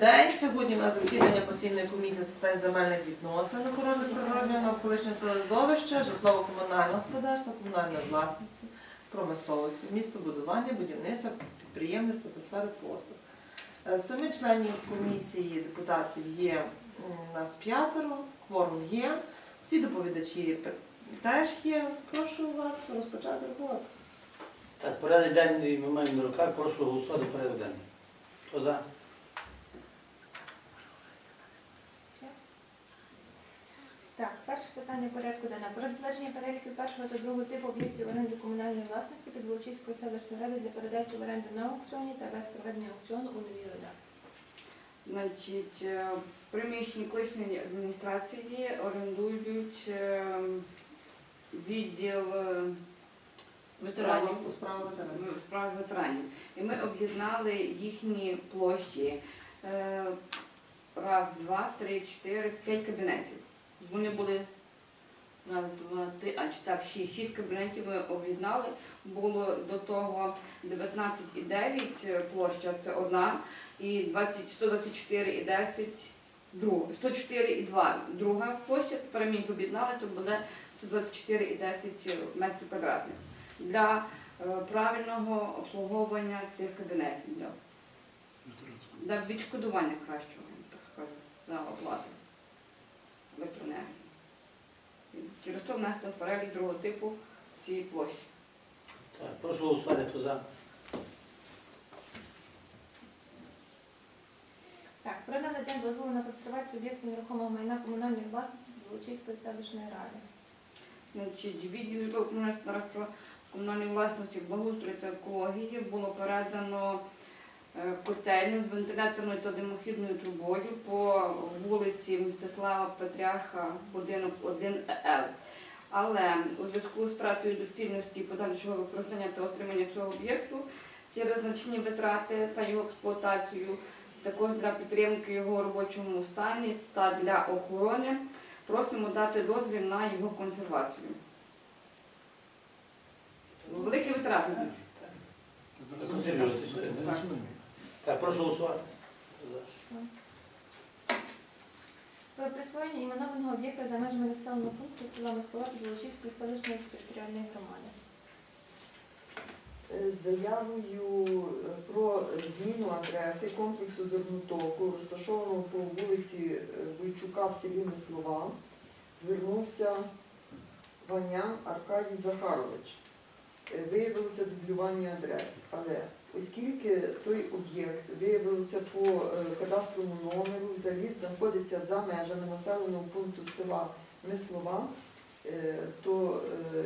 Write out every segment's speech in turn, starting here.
день. Сьогодні на засідання постійної комісії з питань земельних відносин, охорони природнього навколишнього середовища, житлово-комунального господарства, комунальної власності, промисловості, містобудування, будівництва, підприємництва та сфери послуг. Е, Семи членів комісії депутатів є у нас п'ятеро, кворум є. Всі доповідачі теж є. Прошу вас розпочати роботу. Так, порядок денний ми маємо на руках, прошу голосувати порядок денний. Хто за? Так, питання порядку денного. Про затвердження переліків першого та другого типу об'єктів оренди комунальної власності під Волочиської селищної ради для передачі в оренду на аукціоні та без проведення аукціону у новій редакції. Значить, е, приміщення колишньої адміністрації орендують е, відділ е, ветеранів у справах ветеранів. справах ветеранів. І ми об'єднали їхні площі. Е, Раз, два, три, чотири, п'ять кабінетів. Вони були раз, два, три, а чи так, шість. Шість кабінетів ми об'єднали. Було до того 19,9 площа, це одна, і 20, 124,10 друга. 104,2 друга площа, тепер ми їх об'єднали, то буде 124,10 метрів квадратних. Для е, правильного обслуговування цих кабінетів для, для відшкодування кращого, так сказати, за оплату електроенергії. І Через то внести в перелік другого типу ці площі. Так, прошу голосувати, хто за? Так, про надання дозволу на консервацію об'єктів нерухомого майна комунальної власності під Волочиської селищної ради. Значить, відділ житлово-комунальної комунальної власності, благоустрою та екології було передано котельню з вентиляторною та димохідною трубою по вулиці Мстислава Петрярха, будинок 1Л. Але у зв'язку з втратою доцільності подальшого використання та отримання цього об'єкту через значні витрати та його експлуатацію, також для підтримки його робочому стані та для охорони просимо дати дозвіл на його консервацію. Великі витрати. Консервуйте сюди. Так, прошу голосувати. Про присвоєння іменованого об'єкта за межами населеного пункту села Москва під Волочиської селищної територіальної громади. Е, заявою е, про зміну адреси комплексу зернотоку, розташованого по вулиці е, Бойчука в селі Мислова, звернувся Ванян Аркадій Захарович. Виявилося дублювання адрес, але оскільки той об'єкт виявився по е, кадастровому номеру, взагалі знаходиться за межами населеного пункту села Мислова, е, то е,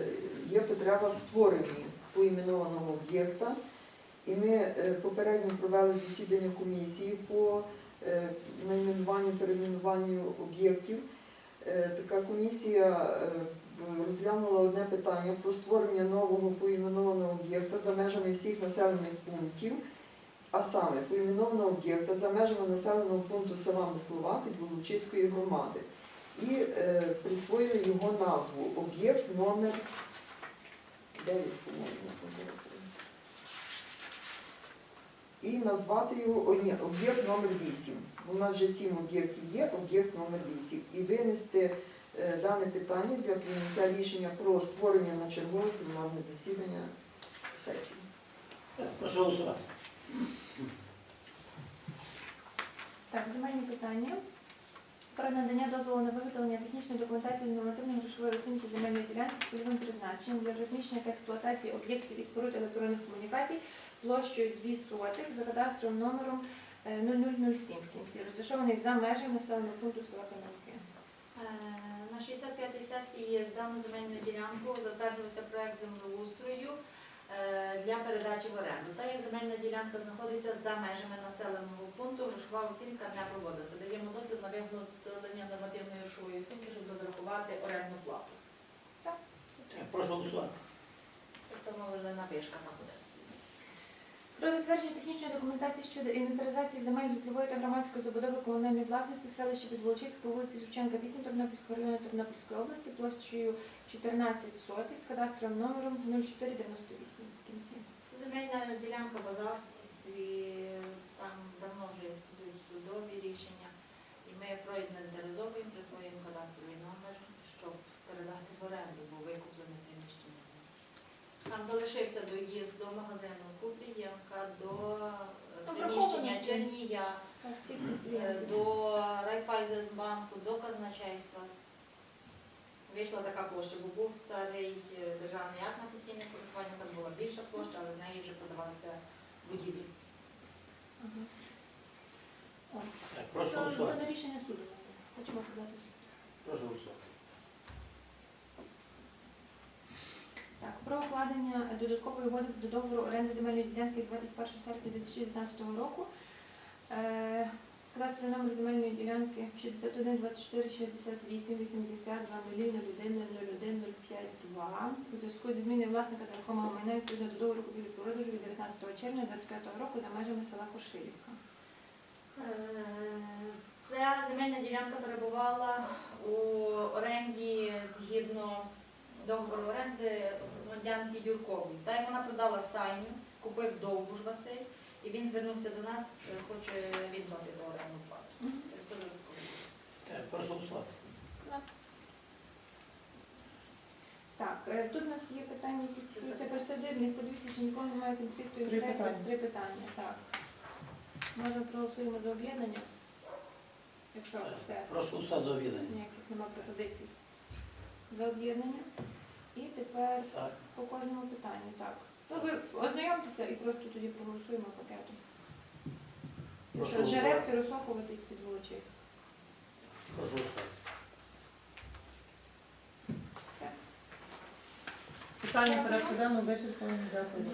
є потреба в створенні поіменованого об'єкта. І ми попередньо провели засідання комісії по найменуванню, перейменуванню об'єктів. Така комісія розглянула одне питання про створення нового поіменованого об'єкта за межами всіх населених пунктів, а саме поіменованого об'єкта за межами населеного пункту села Мислова під Волочиської громади. І е, присвоїли його назву об'єкт номер 9, по-моєму. І назвати його, о, ні, об'єкт номер 8. У нас вже 7 об'єктів є, об'єкт номер 8. І винести е, дане питання для прийняття рішення про створення на чергове пленарне засідання сесії. Так, Прошу голосувати. Так, земельні питання. Про надання дозволу на виготовлення технічної документації з нормативної грошової оцінки земельної ділянки з цільовим призначенням для розміщення та експлуатації об'єктів і споруд електронних комунікацій площею 2 сотих за кадастровим номером е, 0007 в кінці, розташований за межами населеного пункту села Кам'янки. Е, 65-й сесії дану земельну ділянку затвердився проект землеустрою е, для передачі в оренду. Та як земельна ділянка знаходиться за межами населеного пункту, грошова оцінка не проводиться. Даємо дозвіл на виготовлення нормативної грошової оцінки, щоб розрахувати орендну плату. Так, прошу голосувати. Встановлена пишка на буде. Про затвердження технічної документації щодо інвентаризації земель житлової та громадської забудови комунальної власності в селищі Підволочиськ по вулиці Шевченка, 8 Тернопільського району Тернопільської області площею 14 сотів з кадастровим номером 0498 в кінці. Це земельна ділянка базар, і там давно вже йдуть судові рішення. І ми проінвентаризовуємо при своєму кадастровий номер, щоб передати в оренду, бо викуплене приміщення. Там залишився доїзд до магазину. Всі е, до Райфайзенбанку, до казначейства. Вийшла така площа, бо був старий е, державний акт на постійне користування, там була більша площа, але в неї вже подавалися будівлі. Так, прошу то голосувати. на рішення суду. Хочемо подати в суд. Прошу голосувати. Так, про укладення додаткової угоди до договору оренди земельної ділянки 21 серпня 2019 року. Е, Кадастровий номер земельної ділянки 61 24 68 80 00 01 01 052 у зв'язку зі зміною власника нерухомого майна відповідно до договору купівлі-продажу від 19 червня 2025 року за межами села Кошилівка. Е, Ця земельна ділянка перебувала у оренді згідно договору оренди громадянки Юркової. Та й вона продала стайню, купив довбуш Василь, і він звернувся до нас, е, хоче віддати до оренду плату. Прошу голосувати. Так, е, тут у нас є питання, які стосуються присадибних. Подивіться, чи нікого немає конфлікту Три інтересів. питання. Три питання, так. Може проголосуємо за об'єднання? Якщо все, Прошу голосувати за об'єднання. ніяких немає пропозицій. За об'єднання. І тепер Так. по кожному питанню, так. Ви ознайомтеся і просто тоді проголосуємо пакетом. Прошу Що голосувати. Жереб, під Волочиськ. Прошу голосувати. Питання порядку денного вичерпано. Дякую.